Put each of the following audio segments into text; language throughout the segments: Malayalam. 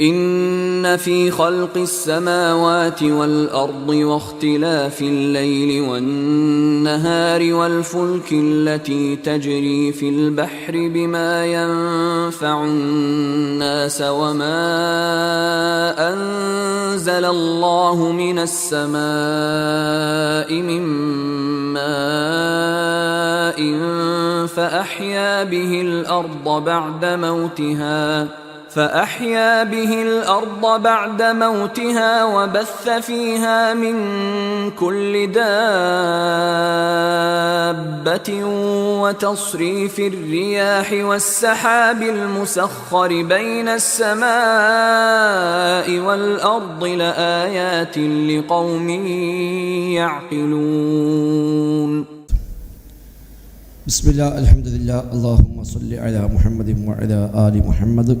إن في خلق السماوات والأرض واختلاف الليل والنهار والفلك التي تجري في البحر بما ينفع الناس وما أنزل الله من السماء من ماء فأحيا به الأرض بعد موتها فأحيا به الأرض بعد موتها وبث فيها من كل دابة وتصريف الرياح والسحاب المسخر بين السماء والأرض لآيات لقوم يعقلون. بسم الله الحمد لله. اللهم صل على محمد وعلى آل محمد.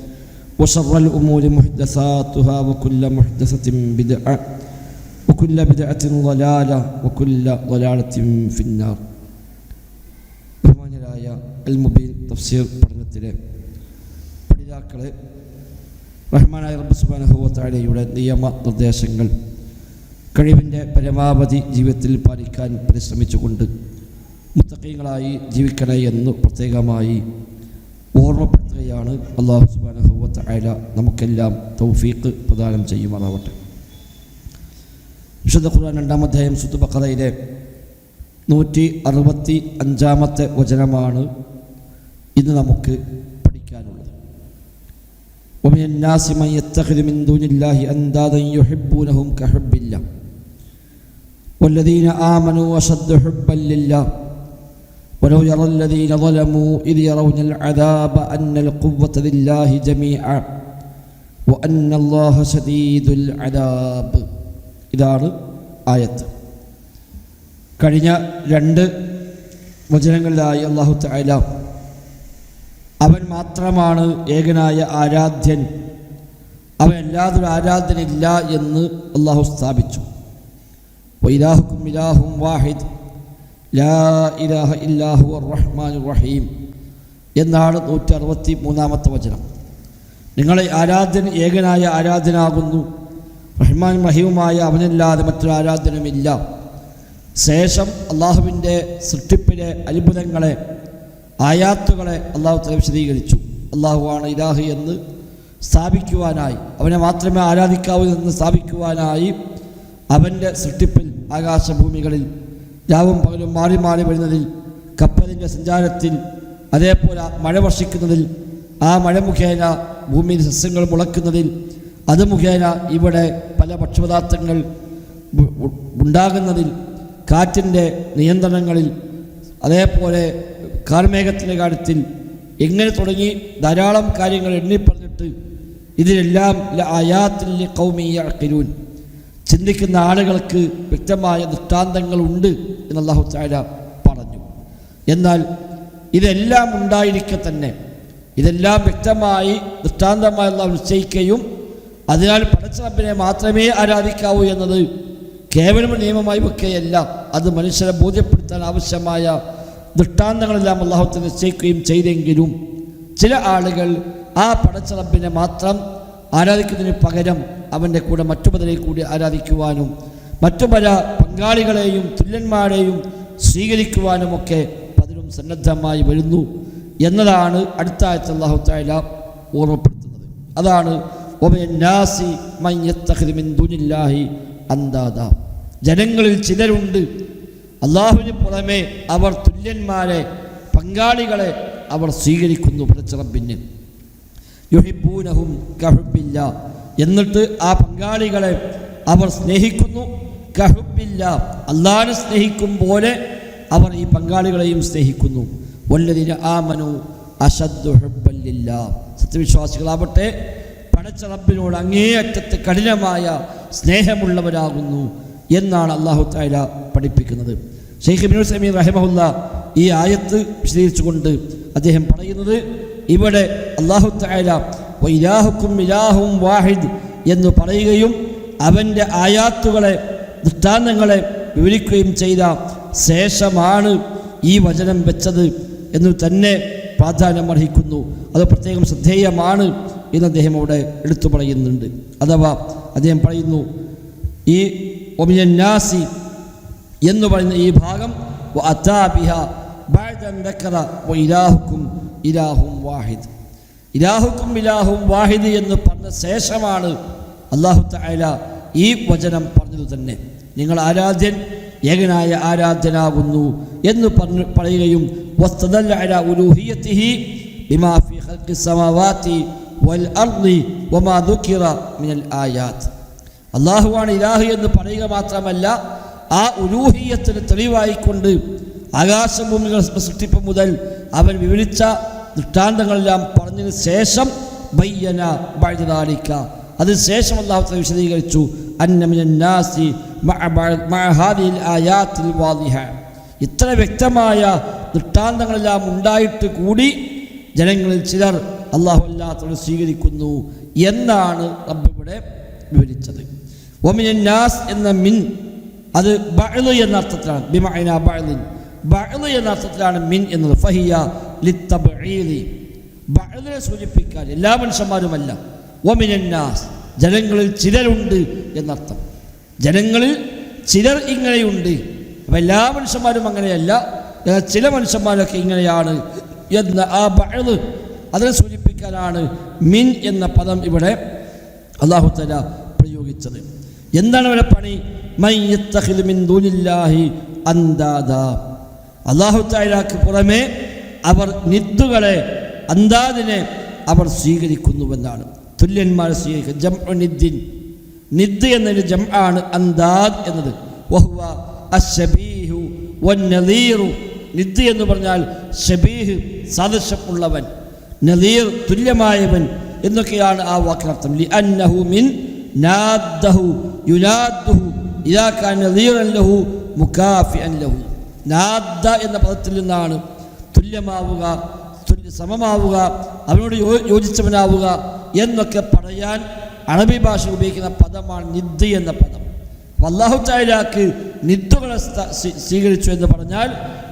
وشر الأمور محدثاتها وكل محدثة بدعة وكل بدعة ضلالة وكل ضلالة في النار ബഹുമാന്യരായ അൽ മുബീൻ തഫ്സീർ പഠനത്തിലെ പഠിതാക്കളെ റഹ്മാനായ റബ്ബ് സുബാനഹുവത്താഴയുടെ നിയമ നിർദ്ദേശങ്ങൾ കഴിവിൻ്റെ പരമാവധി ജീവിതത്തിൽ പാലിക്കാൻ പരിശ്രമിച്ചുകൊണ്ട് മുത്തക്കീങ്ങളായി ജീവിക്കണേ എന്ന് പ്രത്യേകമായി ഓർമ്മപ്പെടുത്തുകയാണ് അള്ളാഹു സുബാനഹുവത്ത് അയല നമുക്കെല്ലാം തൗഫീഖ് പ്രദാനം ചെയ്യുമാറാവട്ടെ വിശുദ്ധ ഖുർആൻ രണ്ടാം അധ്യായം സുത്ത് ബക്കറയിലെ നൂറ്റി അറുപത്തി അഞ്ചാമത്തെ വചനമാണ് ഇന്ന് നമുക്ക് പഠിക്കാനുള്ളത് ومن الناس من يتخذ من دون الله أندادا يحبونهم كحب الله والذين آمنوا أشد حبا لله ولو يرى الذين ظلموا إذ يرون العذاب أن القوة لله جميعا وأن الله شديد العذاب ഇതാണ് ആയത്ത് കഴിഞ്ഞ രണ്ട് വചനങ്ങളിലായി അള്ളാഹു തആല അവൻ മാത്രമാണ് ഏകനായ ആരാധ്യൻ അവൻ എല്ലാതൊരു ആരാധനയില്ല എന്ന് അള്ളാഹു സ്ഥാപിച്ചു വൈലാഹുക്കും ഇലാഹും വാഹിദ് ലാ ഇലാഹ ഇല്ലാഹു റഹ്മാൻ റഹീം എന്നാണ് നൂറ്റി അറുപത്തി മൂന്നാമത്തെ വചനം. നിങ്ങളെ ആരാധ്യൻ ഏകനായ ആരാധനാകുന്നു. റഹ്മാൻ റഹീമുമായ അവനില്ലാതെ മറ്റൊരു ആരാധനമില്ല ശേഷം അള്ളാഹുവിന്റെ സൃഷ്ടിപ്പിലെ അത്ഭുതങ്ങളെ ആയാത്തുകളെ അള്ളാഹു തല വിശദീകരിച്ചു. അള്ളാഹുവാണ് ഇലാഹ് എന്ന് സ്ഥാപിക്കുവാനായി അവനെ മാത്രമേ ആരാധിക്കാവൂ എന്ന് സ്ഥാപിക്കുവാനായി അവന്റെ സൃഷ്ടിപ്പിൽ ആകാശഭൂമികളിൽ രാവും പകലും മാറി മാറി വരുന്നതിൽ കപ്പലിന്റെ സഞ്ചാരത്തിൽ അതേപോലെ മഴ വർഷിക്കുന്നതിൽ ആ മഴ മുഖേന ഭൂമിയിൽ സസ്യങ്ങൾ മുളക്കുന്നതിൽ അത് മുഖേന ഇവിടെ പല ഭക്ഷ്യപദാർത്ഥങ്ങൾ ഉണ്ടാകുന്നതിൽ കാറ്റിന്റെ നിയന്ത്രണങ്ങളിൽ അതേപോലെ കാർമേഘത്തിന്റെ കാര്യത്തിൽ എങ്ങനെ തുടങ്ങി ധാരാളം കാര്യങ്ങൾ എണ്ണിപ്പറഞ്ഞിട്ട് ഇതിലെല്ലാം അയാത്തിൽ കൗമിയക്കിലൂൻ ചിന്തിക്കുന്ന ആളുകൾക്ക് വ്യക്തമായ ദൃഷ്ടാന്തങ്ങളുണ്ട് എന്ന് അള്ളാഹു താര പറഞ്ഞു. എന്നാൽ ഇതെല്ലാം ഉണ്ടായിരിക്കെ തന്നെ ഇതെല്ലാം വ്യക്തമായി ദൃഷ്ടാന്തമായി അള്ളാഹു നിശ്ചയിക്കുകയും അതിനാൽ പടച്ചറപ്പിനെ മാത്രമേ ആരാധിക്കാവൂ എന്നത് കേവലം നിയമമായി വെക്കുകയല്ല അത് മനുഷ്യരെ ബോധ്യപ്പെടുത്താൻ ആവശ്യമായ ദൃഷ്ടാന്തങ്ങളെല്ലാം അള്ളാഹുത്തിന് നിശ്ചയിക്കുകയും ചെയ്തെങ്കിലും ചില ആളുകൾ ആ പടച്ചറപ്പിനെ മാത്രം ആരാധിക്കുന്നതിന് പകരം അവന്റെ കൂടെ മറ്റു പലരെ കൂടി ആരാധിക്കുവാനും മറ്റു പല പങ്കാളികളെയും തുല്യന്മാരെയും സ്വീകരിക്കുവാനുമൊക്കെ പലരും സന്നദ്ധമായി വരുന്നു എന്നതാണ് അടുത്ത ആഴ്ച അള്ളാഹു താല ഓർമ്മപ്പെടുത്തുന്നത്. അതാണ് ജനങ്ങളിൽ ചിലരുണ്ട് അള്ളാഹുവിന് പുറമെ അവർ തുല്യന്മാരെ പങ്കാളികളെ അവർ സ്വീകരിക്കുന്നു പടച്ചിറപ്പിന് യുഹിബൂനഹും കഹുബില്ല. എന്നിട്ട് ആ പങ്കാളികളെ അവർ സ്നേഹിക്കുന്നു. കഹുബില്ല അള്ളാഹിനെ സ്നേഹിക്കും പോലെ അവർ ഈ പങ്കാളികളെയും സ്നേഹിക്കുന്നു. വല്ലതിന് ആമനു അശദ്ദു അശദ്ല്ല സത്യവിശ്വാസികളാവട്ടെ പടച്ച റബ്ബിനോട് അങ്ങേയറ്റത്തെ കഠിനമായ സ്നേഹമുള്ളവരാകുന്നു എന്നാണ് അള്ളാഹു തായ പഠിപ്പിക്കുന്നത്. ഷെയ്ഖ് ബിനു സമീർ റഹിമഹുല്ല ഈ ആയത്ത് വിശദീകരിച്ചുകൊണ്ട് അദ്ദേഹം പറയുന്നത് ഇവിടെ അള്ളാഹു താല ഇലാഹുക്കും ഇലാഹും വാഹിദ് എന്ന് പറയുകയും അവന്റെ ആയാത്തുകളെ ദൃഷ്ടാന്തങ്ങളെ വിവരിക്കുകയും ചെയ്ത ശേഷമാണ് ഈ വചനം വെച്ചത് എന്ന് തന്നെ പ്രാധാന്യം അർഹിക്കുന്നു. അത് പ്രത്യേകം ശ്രദ്ധേയമാണ് എന്ന് അദ്ദേഹം അവിടെ എടുത്തു പറയുന്നുണ്ട്. അഥവാ അദ്ദേഹം പറയുന്നു ഈ ഒമിയന്യാസി എന്ന് പറയുന്ന ഈ ഭാഗം അത്താബിഹ വ ഇലാഹുക്കും ഇലാഹും വാഹിദ്. ഇലാഹുക്കും ഇലാഹും വാഹിദ് എന്ന് പറഞ്ഞ ശേഷമാണ് അള്ളാഹു തആല ഈ വചനം പറഞ്ഞത് തന്നെ. നിങ്ങൾ ആരാധ്യൻ ഏകനായ ആരാധ്യനാകുന്നു എന്ന് പറഞ്ഞു പറയുകയും അള്ളാഹുവാണ് ഇലാഹു എന്ന് പറയുക മാത്രമല്ല ആ ഉലൂഹിയത്തിന് തെളിവായിക്കൊണ്ട് ആകാശഭൂമികൾ സൃഷ്ടിപ്പ് മുതൽ അവൻ വിവരിച്ച ദൃഷ്ടാന്തങ്ങളെല്ലാം പറഞ്ഞതിന് ശേഷം ബയ്യന ബഴുതാലിക്ക അതിനുശേഷം അള്ളാഹു വിശദീകരിച്ചു ഇത്ര വ്യക്തമായ ദൃഷ്ടാന്തങ്ങളെല്ലാം ഉണ്ടായിട്ട് കൂടി ജനങ്ങളിൽ ചിലർ അള്ളാഹു അല്ലാത്തോട് സ്വീകരിക്കുന്നു എന്നാണ് റബ്ബ് ഇവിടെ വിവരിച്ചത്. ഒമിനാസ് എന്ന മിൻ അത് ബഅ്ള് എന്ന അർത്ഥത്തിലാണ്. ബിമഅന ബഅ്ള് എന്ന അർത്ഥത്തിലാണ് മിൻ എന്നത്. ഫഹിയ ബഅ്ളിനെ സൂചിപ്പിക്കാൻ എല്ലാ മനുഷ്യന്മാരുമല്ല. ഒമിനാസ് ജനങ്ങളിൽ ചിലരുണ്ട് എന്നർത്ഥം. ജനങ്ങളിൽ ചിലർ ഇങ്ങനെയുണ്ട്. അപ്പം എല്ലാ മനുഷ്യന്മാരും അങ്ങനെയല്ല. ചില മനുഷ്യന്മാരൊക്കെ ഇങ്ങനെയാണ് എന്ന ആ ബഅ്ള് അതിനെ സൂചിപ്പിക്കാനാണ് മിൻ എന്ന പദം ഇവിടെ അള്ളാഹു തല പ്രയോഗിച്ചത്. എന്താണ് ഇവിടെ പണി? മൈ അന്താദ അള്ളാഹു താലാക്ക് പുറമെ അവർ നിത്തുകളെ അന്താദിനെ അവർ സ്വീകരിക്കുന്നുവെന്നാണ്. തുല്യന്മാർ സ്വീകരിക്കുക. ജം നിദ്ദിൻ. നിദ് എന്നതിന് ജം ആണ് അന്താദ് എന്നത്. നിദ് എന്ന് പറഞ്ഞാൽ ഷബീഹ് സാദൃശ്യമുള്ളവൻ നദീർ തുല്യമായവൻ എന്നൊക്കെയാണ് ആ വാക്കിനർത്ഥം. ലി അന്നഹു മിൻ നാദ്ദഹു യുനാദ്ദുഹു. കാന നദീറൻ ലഹു മുകാഫിഅൻ ലഹു. നാദ്ദ എന്ന പദത്തിൽ നിന്നാണ് തുല്യമാവുക തുല്യ സമമാവുക അവനോട് യോജിച്ചവനാവുക എന്നൊക്കെ പറയാൻ അറബി ഭാഷ ഉപയോഗിക്കുന്ന പദമാണ് നിദ് എന്ന പദം. അള്ളാഹു ചായലാക്ക് നിദ്ദുകളെ സ്വീകരിച്ചു എന്ന് പറഞ്ഞാൽ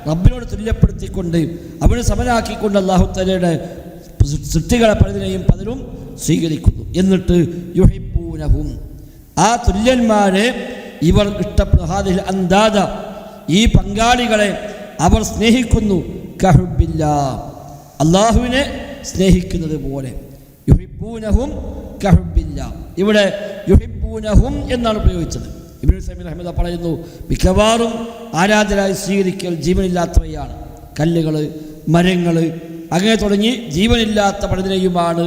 റബ്ബിനോട് തുല്യപ്പെടുത്തിക്കൊണ്ട് അവനെ സമനാക്കിക്കൊണ്ട് അള്ളാഹു തലയുടെ സൃഷ്ടികളെ പലതിനെയും പലരും സ്വീകരിക്കുന്നു. എന്നിട്ട് യുഹിപ്പൂനഹും ആ തുല്യന്മാരെ ഇവർ ഇഷ്ടപ്രഹാദിൽ അന്താദ ഈ പങ്കാളികളെ അവർ സ്നേഹിക്കുന്നു. കഹുബില്ല അള്ളാഹുവിനെ സ്നേഹിക്കുന്നത് പോലെ. യുഹിപ്പൂനഹും കഹുബില്ല ഇവിടെ യുഹിപ്പൂനഹും എന്നാണ് ഉപയോഗിച്ചത് ഇബ്നു സമീർ അഹമ്മദ പറയുന്നു മിക്കവാറും ആരാധനായി സ്വീകരിക്കൽ ജീവനില്ലാത്തവയാണ് കല്ലുകൾ മരങ്ങൾ അങ്ങനെ തുടങ്ങി ജീവനില്ലാത്ത പലതിനെയുമാണ്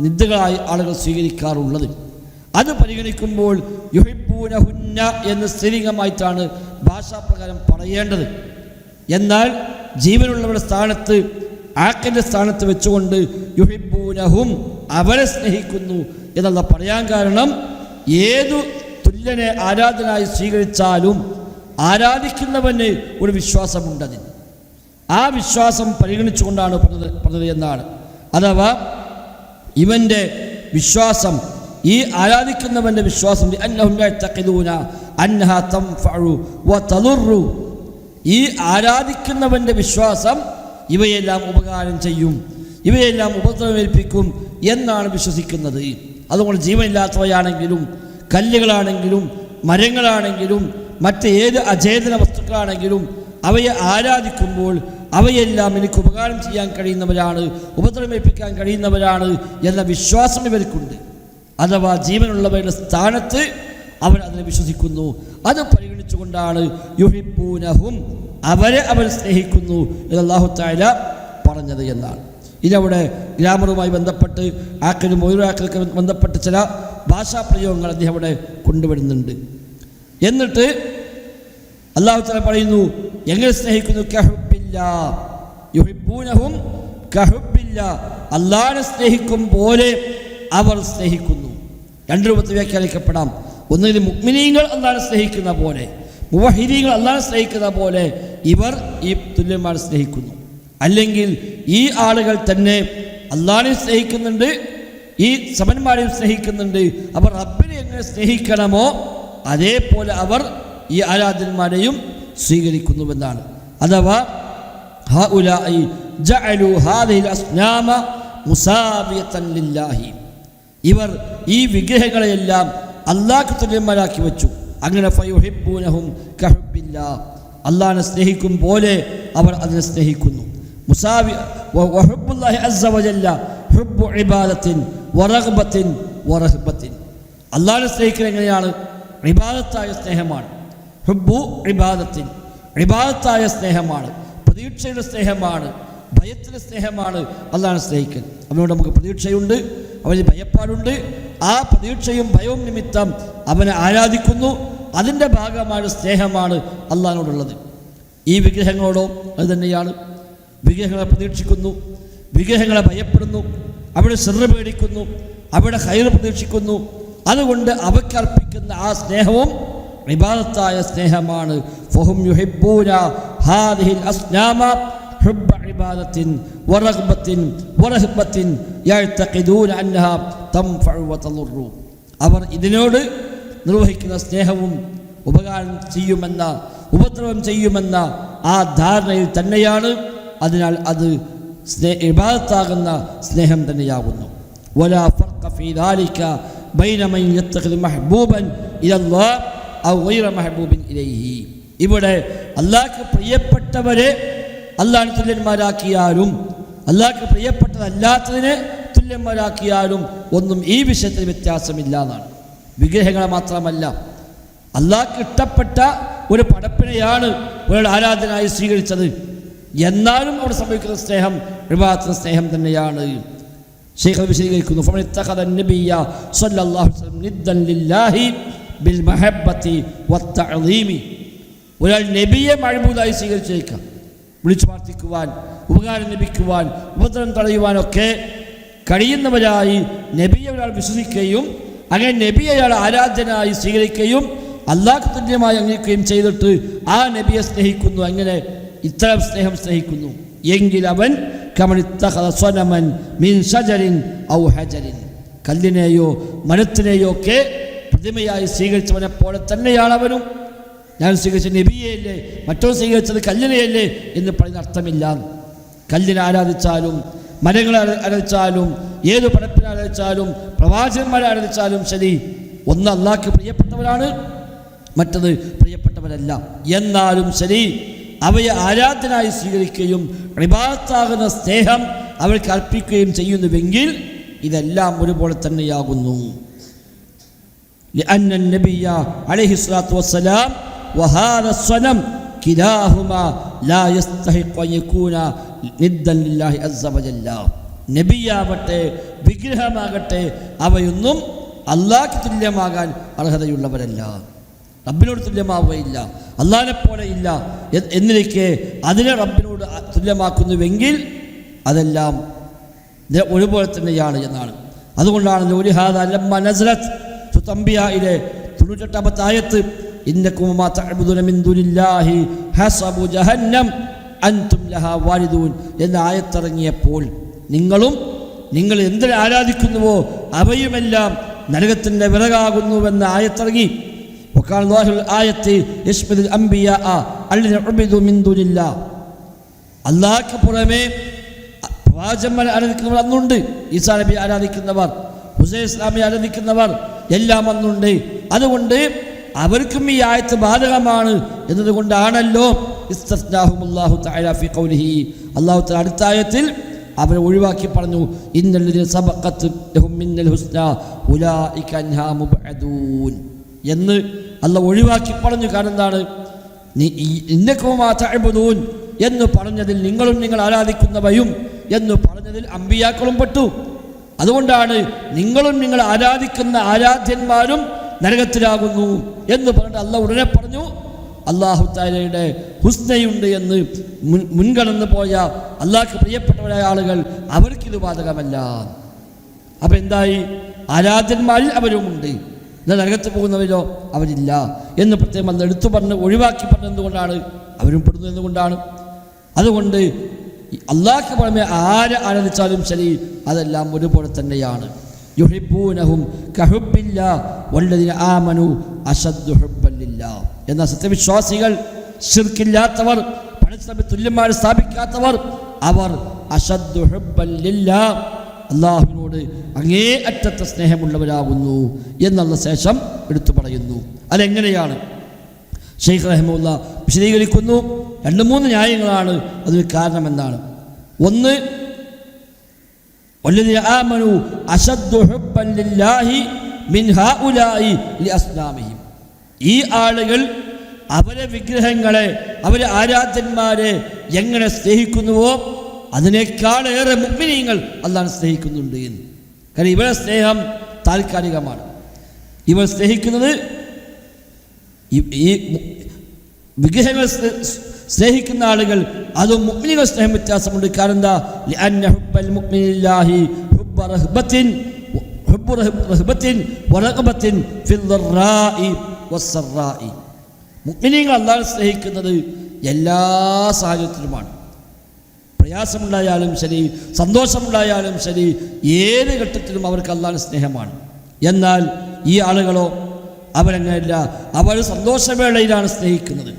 നിന്ദുകളായി ആളുകൾ സ്വീകരിക്കാറുള്ളത്. അത് പരിഗണിക്കുമ്പോൾ യുഹിപ്പൂനഹുന്ന എന്ന് സ്ത്രീലിംഗമായിട്ടാണ് ഭാഷാപ്രകാരം പറയേണ്ടത്. എന്നാൽ ജീവനുള്ളവരുടെ സ്ഥാനത്ത് ആക്കിന്റെ സ്ഥാനത്ത് വെച്ചുകൊണ്ട് യുഹിബൂനഹും അവരെ സ്നേഹിക്കുന്നു എന്നുള്ള പറയാൻ കാരണം ഏതു തുല്യനെ ആരാധനായി സ്വീകരിച്ചാലും ആരാധിക്കുന്നവന് ഒരു വിശ്വാസമുണ്ടതിന് ആ വിശ്വാസം പരിഗണിച്ചുകൊണ്ടാണ് പറഞ്ഞത് പറഞ്ഞത് എന്നാണ്. അഥവാ ഇവന്റെ വിശ്വാസം ഈ ആരാധിക്കുന്നവന്റെ വിശ്വാസം അന്നഹും തം ഫഴു വ വതദുറു ഈ ആരാധിക്കുന്നവന്റെ വിശ്വാസം ഇവയെല്ലാം ഉപകാരം ചെയ്യും ഇവയെല്ലാം ഉപദ്രവമേൽപ്പിക്കും എന്നാണ് വിശ്വസിക്കുന്നത്. അതുകൊണ്ട് ജീവനില്ലാത്തവയാണെങ്കിലും കല്ലുകളാണെങ്കിലും മരങ്ങളാണെങ്കിലും മറ്റ് ഏത് അചേതന വസ്തുക്കളാണെങ്കിലും അവയെ ആരാധിക്കുമ്പോൾ അവയെല്ലാം എനിക്ക് ഉപകാരം ചെയ്യാൻ കഴിയുന്നവരാണ് ഉപദ്രവമേൽപ്പിക്കാൻ കഴിയുന്നവരാണ് എന്ന വിശ്വാസം ഇവർക്കുണ്ട്. അഥവാ ജീവനുള്ളവരുടെ സ്ഥാനത്ത് അവർ അതിനെ വിശ്വസിക്കുന്നു. അത് പരിഗണിച്ചുകൊണ്ടാണ് യുഹിപ്പൂനഹും അവരെ അവർ സ്നേഹിക്കുന്നു എന്ന് അള്ളാഹു താല പറഞ്ഞത് എന്നാണ്. ഇതവിടെ ഗ്രാമറുമായി ബന്ധപ്പെട്ട് ആക്കലും ഒഴിവാക്കലൊക്കെ ബന്ധപ്പെട്ട് ചില ഭാഷാ പ്രയോഗങ്ങൾ അദ്ദേഹം അവിടെ കൊണ്ടുവരുന്നുണ്ട്. എന്നിട്ട് അള്ളാഹു താല പറയുന്നു എങ്ങനെ സ്നേഹിക്കുന്നു? കഹുബില്ല. യുഹിപ്പൂനഹും കഹുബില്ല. അള്ളാഹിനെ സ്നേഹിക്കും പോലെ അവർ സ്നേഹിക്കുന്നു. രണ്ട് രൂപത്തിൽ വ്യാഖ്യാനിക്കപ്പെടാം. ഒന്നിൽ മുക്മിനീങ്ങൾ അള്ളാഹ് സ്നേഹിക്കുന്ന പോലെ മുവഹിദീങ്ങൾ അള്ളാഹ് സ്നേഹിക്കുന്ന പോലെ ഇവർ ഈ തുല്യന്മാർ സ്നേഹിക്കുന്നു. അല്ലെങ്കിൽ ഈ ആളുകൾ തന്നെ അള്ളാഹിനെ സ്നേഹിക്കുന്നുണ്ട് ഈ സമന്മാരെയും സ്നേഹിക്കുന്നുണ്ട് അവർ റബ്ബിനെ എങ്ങനെ സ്നേഹിക്കണമോ അതേപോലെ അവർ ഈ ആരാധന്മാരെയും സ്വീകരിക്കുന്നുവെന്നാണ്. അഥവാ ഇവർ ഈ വിഗ്രഹങ്ങളെയെല്ലാം അള്ളാഹ് തുല്യന്മാരാക്കി വെച്ചു. അങ്ങനെ അള്ളാഹിനെ സ്നേഹിക്കും പോലെ അവർ അതിനെ സ്നേഹിക്കുന്നു. ഇബാദത്തിൻ അള്ളാഹിനെ സ്നേഹിക്കുന്നത് എങ്ങനെയാണ്? ഇബാദത്തായ സ്നേഹമാണ്. ഹുബ്ബു ഇബാദത്തിൻ. ഇബാദത്തായ സ്നേഹമാണ്. പ്രതീക്ഷയുടെ സ്നേഹമാണ്. ഭയത്തിന്റെ സ്നേഹമാണ് അള്ളാഹിനെ സ്നേഹിക്കൽ. അവനോട് നമുക്ക് പ്രതീക്ഷയുണ്ട്. അവന് ഭയപ്പാടുണ്ട്. ആ പ്രതീക്ഷയും ഭയവും നിമിത്തം അവനെ ആരാധിക്കുന്നു. അതിന്റെ ഭാഗമായ സ്നേഹമാണ് അള്ളാഹിനോടുള്ളത് ഈ വിഗ്രഹങ്ങളോടോ അത് തന്നെയാണ്. വിഗ്രഹങ്ങളെ പ്രതീക്ഷിക്കുന്നു. വിഗ്രഹങ്ങളെ ഭയപ്പെടുന്നു. അവിടെ ശ്രദ്ധ പേടിക്കുന്നു. അവിടെ ഹൈർ പ്രതീക്ഷിക്കുന്നു. അതുകൊണ്ട് അവയ്ക്ക് അർപ്പിക്കുന്ന ആ സ്നേഹവും ഇബാദത്തായ സ്നേഹമാണ്. ഫഹും യുഹിബ്ബൂന ഹാദിഹിൽ അസ്നാമ ഇബാദത്തിൻ യഅ്തഖിദൂന അന്നഹാ തൻഫഉ വതളുറു അവർ ഇതിനോട് നിർവഹിക്കുന്ന സ്നേഹവും ഉപകാരം ചെയ്യുമെന്ന ഉപദ്രവം ചെയ്യുമെന്ന ആ ധാരണയിൽ തന്നെയാണ് അതിനാൽ അത് സ്നേ ഇബാദത്താകുന്ന സ്നേഹം തന്നെയാകുന്നു ولا فرق في ذلك بين من يتخذ محبوبا الى الله او غير محبوب اليه ഇവിടെ അള്ളാഹ്ക്ക് പ്രിയപ്പെട്ടവരെ അള്ളാഹ് തുല്യന്മാരാക്കിയാലും അള്ളാഹ്ക്ക് പ്രിയപ്പെട്ടതല്ലാത്തതിനെ തുല്യന്മാരാക്കിയാലും ഒന്നും ഈ വിഷയത്തിൽ വ്യത്യാസമില്ല എന്നാണ് വിഗ്രഹങ്ങളെ മാത്രമല്ല അള്ളാഹ്ക്ക് ഇഷ്ടപ്പെട്ട ഒരു പടപ്പിനെയാണ് ഒരാൾ ആരാധനായി സ്വീകരിച്ചത്. എന്നാലും അവിടെ സംഭവിക്കുന്ന സ്നേഹം വിഭാഗത്തിന് സ്നേഹം തന്നെയാണ്. ശേഖർ വിശദീകരിക്കുന്നു ഒരാൾ നബിയെ മഴമൂലായി സ്വീകരിച്ചേക്കാം. വിളിച്ചു പ്രാർത്ഥിക്കുവാൻ ഉപകാരം ലഭിക്കുവാൻ ഉപദ്രവം തടയുവാനൊക്കെ കഴിയുന്നവരായി നബിയെ ഒരാൾ വിശ്വസിക്കുകയും അങ്ങനെ നബിയെ അയാൾ ആരാധനായി സ്വീകരിക്കുകയും അള്ളാഹ് തുല്യമായി അംഗീകരിക്കുകയും ചെയ്തിട്ട് ആ നബിയെ സ്നേഹിക്കുന്നു. അങ്ങനെ ഇത്തരം സ്നേഹം സ്നേഹിക്കുന്നു. എങ്കിൽ അവൻ മീൻ ഔ ഹജരിൻ. കല്ലിനെയോ മരത്തിനെയോ ഒക്കെ പ്രതിമയായി സ്വീകരിച്ചവനെ പോലെ തന്നെയാണ് അവനും ഞാൻ സ്വീകരിച്ച നബിയെയല്ലേ മറ്റോ സ്വീകരിച്ചത് കല്ലിനെയല്ലേ? എന്ന് പറയുന്ന അർത്ഥമില്ല. കല്ലിനെ ആരാധിച്ചാലും മരങ്ങളെ ആരാ- ആരാധിച്ചാലും ഏത് പടപ്പിനെ ആരാധിച്ചാലും പ്രവാചകന്മാരെ ആരാധിച്ചാലും ശരി ഒന്ന് അള്ളാഹ്ക്ക് പ്രിയപ്പെട്ടവരാണ് മറ്റത് പ്രിയപ്പെട്ടവരല്ല എന്നാലും ശരി അവയെ ആരാധനായി സ്വീകരിക്കുകയും റിബാത്താകുന്ന സ്നേഹം അവർക്ക് അർപ്പിക്കുകയും ചെയ്യുന്നുവെങ്കിൽ ഇതെല്ലാം ഒരുപോലെ തന്നെയാകുന്നു لأن النبي عليه الصلاة والسلام وهذا الصنم كلاهما لا يستحق أن يكون നിദ്ദല്ലാഹി അസവജല്ല നബിയാവട്ടെ വിഗ്രഹമാകട്ടെ അവയൊന്നും അള്ളാഹ്ക്ക് തുല്യമാകാൻ അർഹതയുള്ളവരല്ല. റബ്ബിനോട് തുല്യമാവുകയില്ല. അള്ളാഹിനെ പോലെ ഇല്ല എന്നിരിക്കെ അതിനെ റബ്ബിനോട് തുല്യമാക്കുന്നുവെങ്കിൽ അതെല്ലാം ഒരുപോലെ തന്നെയാണ് എന്നാണ്. അതുകൊണ്ടാണ് ലോലിഹാദ അല്ലമ്മ നസ്രത്ത് സുതംബിയയിലെ തൊണ്ണൂറ്റെട്ടാമത്തായത്ത് ആയത്ത് ഇന്നക്കുമാ തഅബുദുന മിൻ ഹസബു ജഹന്നം ലഹാ വാരിദൂൻ എന്ന ആയത്തിറങ്ങിയപ്പോൾ നിങ്ങളും നിങ്ങൾ എന്തിനെ ആരാധിക്കുന്നുവോ അവയുമെല്ലാം നരകത്തിൻ്റെ വിറകാകുന്നുവെന്ന ആയത്തിറങ്ങി وقال الله الآية يشمل الأنبياء الذين عبدوا من دون الله അള്ളാഹ്ക്ക് പുറമെ പ്രവാചന്മാരെ ആരാധിക്കുന്നവർ അന്നുണ്ട് ഈസാ നബി ആരാധിക്കുന്നവർ ഹുസൈൻ ഇസ്ലാമി ആരാധിക്കുന്നവർ എല്ലാം അന്നുണ്ട് അതുകൊണ്ട് അവർക്കും ഈ ആയത്ത് ബാധകമാണ് എന്നതുകൊണ്ടാണല്ലോ ഇസ്തസ്നാഹുമുല്ലാഹു തആല ഫി ഖൗലിഹി. അല്ലാഹു തആല അടുത്ത ആയത്തിൽ അവരെ ഒഴിവാക്കി പറഞ്ഞു ഇന്നല്ലദീന സബഖത്ത് ലഹും മിന്നൽ ഹുസ്ന ഉലൈക അൻഹാ എന്ന് അല്ല ഒഴിവാക്കി പറഞ്ഞു കാരണം എന്താണ്? നീ- ഇന്നക്കുമാ തഅബുദൂൻ എന്ന് പറഞ്ഞതിൽ നിങ്ങളും നിങ്ങൾ ആരാധിക്കുന്നവയും എന്ന് പറഞ്ഞതിൽ അമ്പിയാക്കളും പെട്ടു. അതുകൊണ്ടാണ് നിങ്ങളും നിങ്ങൾ ആരാധിക്കുന്ന ആരാധ്യന്മാരും നരകത്തിലാകുന്നു എന്ന് പറഞ്ഞിട്ട് അല്ല ഉടനെ പറഞ്ഞു അള്ളാഹു താലയുടെ ഹുസ്നയുണ്ട് എന്ന് മുൻ മുൻകടന്നു പോയ അള്ളാഹ്ക്ക് പ്രിയപ്പെട്ടവരായ ആളുകൾ അവർക്കിത് ബാധകമല്ല. അപ്പം എന്തായി? ആരാധന്മാരിൽ അവരുമുണ്ട് എന്നാൽ നരകത്ത് പോകുന്നവരോ അവരില്ല. എന്ന് പ്രത്യേകം അന്ന് എടുത്തു പറഞ്ഞ് ഒഴിവാക്കി പറഞ്ഞതുകൊണ്ടാണ് അവരും പെടുന്നു എന്നുകൊണ്ടാണ് അതുകൊണ്ട് അള്ളാഹ്ക്ക് പുറമെ ആരെ ആരാധിച്ചാലും ശരി അതെല്ലാം ഒരുപോലെ തന്നെയാണ്. യുഹിബൂനഹും കഹുബില്ല വല്ലതിന് ആമനു അശദ്ദു ഹുബ്ബല്ലില്ല. എന്നാൽ സത്യവിശ്വാസികൾ ശിർക്കില്ലാത്തവർ പണിശ്രമി തുല്യമായി സ്ഥാപിക്കാത്തവർ അവർ അള്ളാഹുവിനോട് അങ്ങേ അറ്റത്തെ സ്നേഹമുള്ളവരാകുന്നു എന്നുള്ള ശേഷം എടുത്തു പറയുന്നു. അതെങ്ങനെയാണ്? ഷെയ്ഖ് റഹമുല്ല വിശദീകരിക്കുന്നു. രണ്ട് മൂന്ന് ന്യായങ്ങളാണ് അതിന് കാരണമെന്നാണ്. ഒന്ന് അഷദ്ദു ഹുബ്ബൻ ലില്ലാഹി മിൻ ലി ഈ ആളുകൾ അവരെ വിഗ്രഹങ്ങളെ അവരെ ആരാധന്മാരെ എങ്ങനെ സ്നേഹിക്കുന്നുവോ അതിനേക്കാളേറെ മുഗ്മിനീങ്ങൾ അല്ലാതെ സ്നേഹിക്കുന്നുണ്ട് എന്ന്. കാരണം ഇവരെ സ്നേഹം താൽക്കാലികമാണ്. ഇവർ സ്നേഹിക്കുന്നത് ഈ വിഗ്രഹങ്ങൾ സ്നേഹിക്കുന്ന ആളുകൾ അതും മുഗ്മിനികൾ സ്നേഹം വ്യത്യാസമുണ്ട്. കാരണം എന്താ? വസ്സറായി മുഗ്മിനീങ്ങൾ അള്ളാഹ് സ്നേഹിക്കുന്നത് എല്ലാ സാഹചര്യത്തിലുമാണ്. പ്രയാസമുണ്ടായാലും ശരി സന്തോഷമുണ്ടായാലും ശരി ഏത് ഘട്ടത്തിലും അവർക്ക് അള്ളാഹ് സ്നേഹമാണ്. എന്നാൽ ഈ ആളുകളോ അവരങ്ങനെയല്ല അവർ സന്തോഷവേളയിലാണ് സ്നേഹിക്കുന്നത്.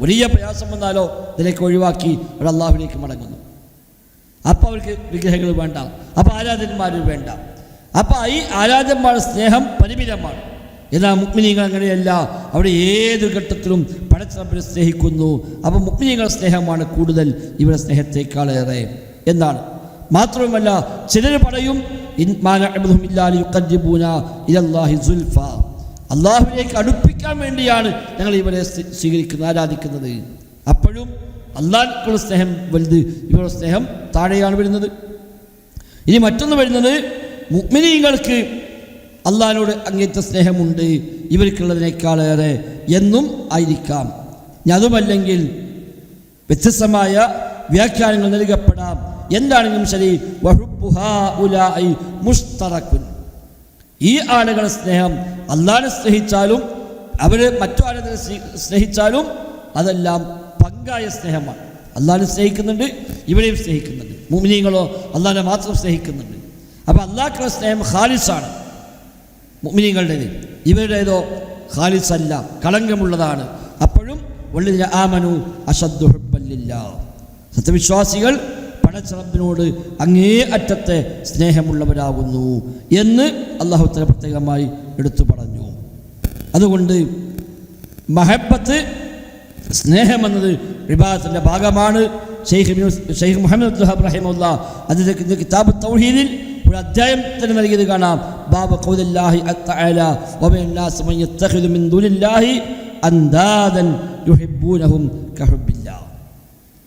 വലിയ പ്രയാസം വന്നാലോ ഇതിലേക്ക് ഒഴിവാക്കി അവർ അള്ളാഹുവിലേക്ക് മടങ്ങുന്നു. അപ്പോൾ അവർക്ക് വിഗ്രഹങ്ങൾ വേണ്ട അപ്പോൾ ആരാധന്മാർ വേണ്ട. അപ്പോൾ ഈ ആരാധന്മാർ സ്നേഹം പരിമിതമാണ്. എന്നാൽ മുക്മിനീങ്ങൾ അങ്ങനെയല്ല അവിടെ ഏത് ഘട്ടത്തിലും പടച്ചറപ്പിനെ സ്നേഹിക്കുന്നു. അപ്പോൾ മുക്മിനീങ്ങളുടെ സ്നേഹമാണ് കൂടുതൽ ഇവരുടെ സ്നേഹത്തേക്കാളേറെ എന്നാണ് മാത്രവുമല്ല ചിലർ പറയും അള്ളാഹുവിനേക്ക് അടുപ്പിക്കാൻ വേണ്ടിയാണ് ഞങ്ങൾ ഇവരെ സ്വീ- സ്വീകരിക്കുന്നത് ആരാധിക്കുന്നത്. അപ്പോഴും അള്ളാഹിക്കുള്ള സ്നേഹം വലുത് ഇവരുടെ സ്നേഹം താഴെയാണ് വരുന്നത്. ഇനി മറ്റൊന്ന് വരുന്നത് മുഗ്മിനീങ്ങൾക്ക് അള്ളാഹിനോട് അങ്ങേറ്റ സ്നേഹമുണ്ട്. ഇവർക്കുള്ളതിനേക്കാളേറെ എന്നും ആയിരിക്കാം. അതുമല്ലെങ്കിൽ വ്യത്യസ്തമായ വ്യാഖ്യാനങ്ങൾ നൽകപ്പെടാം. എന്താണെങ്കിലും ശരി മുഷ്തറക്കുൻ ഈ ആളുകളെ സ്നേഹം അള്ളാഹിനെ സ്നേഹിച്ചാലും അവരെ മറ്റു ആളുകളെ സ്നേഹിച്ചാലും അതെല്ലാം പങ്കായ സ്നേഹമാണ്. അള്ളാഹിനെ സ്നേഹിക്കുന്നുണ്ട് ഇവരെയും സ്നേഹിക്കുന്നുണ്ട്. മുമിനീങ്ങളോ അള്ളാഹിനെ മാത്രം സ്നേഹിക്കുന്നുണ്ട്. അപ്പോൾ അള്ളാഹ്ക്കുള്ള സ്നേഹം ഖാലിസാണ് മുമിനീങ്ങളുടേത് ഇവരുടേതോ ഖാലിസ് അല്ല കളങ്കമുള്ളതാണ്. അപ്പോഴും വള്ളിതിന് ആമനു ഹുബ്ബല്ലില്ല സത്യവിശ്വാസികൾ പടച്ചറബിനോട് അങ്ങേ അറ്റത്തെ സ്നേഹമുള്ളവരാകുന്നു എന്ന് അള്ളാഹുത്തര പ്രത്യേകമായി എടുത്തു പറഞ്ഞു. അതുകൊണ്ട് മഹബത്ത് സ്നേഹമെന്നത് വിഭാഗത്തിന്റെ ഭാഗമാണ്. ഷെയ്ഖ് ഷെയ്ഖ് മുഹമ്മദ് അബ്ദുൽ റഹിമുല്ല അതിന്റെ കിതാബ് തൗഹീദിൽ അധ്യായം തന്നെ നൽകിയത് കാണാം. ബാബ ഖൗലല്ലാഹി അത്തഅല മൻ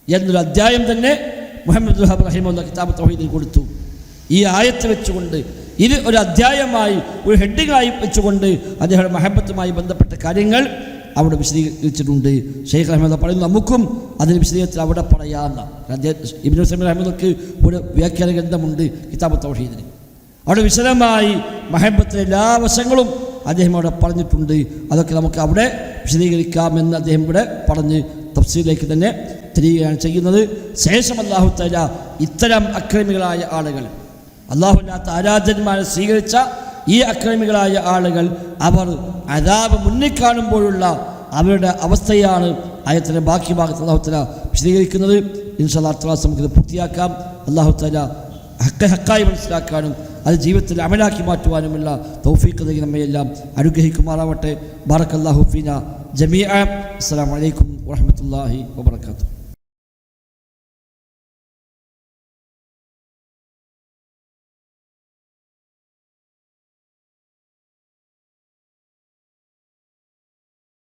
എന്നൊരു അധ്യായം തന്നെ മുഹമ്മദ് ദുഹാബ് റഹിമുള്ള കിതാബ് തൗഹീദിൽ കൊടുത്തു. ഈ ആയത്ത് വെച്ചുകൊണ്ട് ഇത് ഒരു അധ്യായമായി ഒരു ഹെഡിങ്ങായി വെച്ചുകൊണ്ട് അദ്ദേഹം മഹബത്തുമായി ബന്ധപ്പെട്ട കാര്യങ്ങൾ അവിടെ വിശദീകരിച്ചിട്ടുണ്ട്. ഷെയ്ഖ് അഹമ്മദ് പറയുന്നു നമുക്കും അതിന് വിശദീകരിച്ച് അവിടെ പറയാമെന്ന ഇബിൻ സമീർ അഹമ്മദ്ക്ക് ഒരു വ്യാഖ്യാന ഗ്രന്ഥമുണ്ട് കിതാബ് തൗഹീദിന്. അവിടെ വിശദമായി മഹബത്തിലെ എല്ലാ വശങ്ങളും അദ്ദേഹം അവിടെ പറഞ്ഞിട്ടുണ്ട്. അതൊക്കെ നമുക്ക് അവിടെ വിശദീകരിക്കാമെന്ന് അദ്ദേഹം ഇവിടെ പറഞ്ഞ് തഫ്സീലിലേക്ക് തന്നെ തിരികെയാണ് ചെയ്യുന്നത്. ശേഷം അള്ളാഹു തല ഇത്തരം അക്രമികളായ ആളുകൾ അള്ളാഹുല്ലാത്ത ആരാധന്മാരെ സ്വീകരിച്ച ഈ അക്രമികളായ ആളുകൾ അവർ അതാപ് മുന്നിൽ കാണുമ്പോഴുള്ള അവരുടെ അവസ്ഥയാണ് ആയത്തിന്റെ ബാക്കി ഭാഗത്ത് അള്ളാഹു തല വിശദീകരിക്കുന്നത്. ഇൻഷാല്ലാ നമുക്ക് നമുക്കിത് പൂർത്തിയാക്കാം. അള്ളാഹു തല ഹക്ക ഹക്കായി മനസ്സിലാക്കാനും അത് ജീവിതത്തിൽ അമലാക്കി മാറ്റുവാനുമുള്ള തൗഫീഖ് നൽകി നമ്മയെല്ലാം അനുഗ്രഹിക്കുമാറാവട്ടെ. ബാറക്കല്ലാഹു ഫീന ജമീഅ. അസ്സാം വലൈക്കും വറഹ്മത്തുള്ളാഹി വബറകാതുഹു.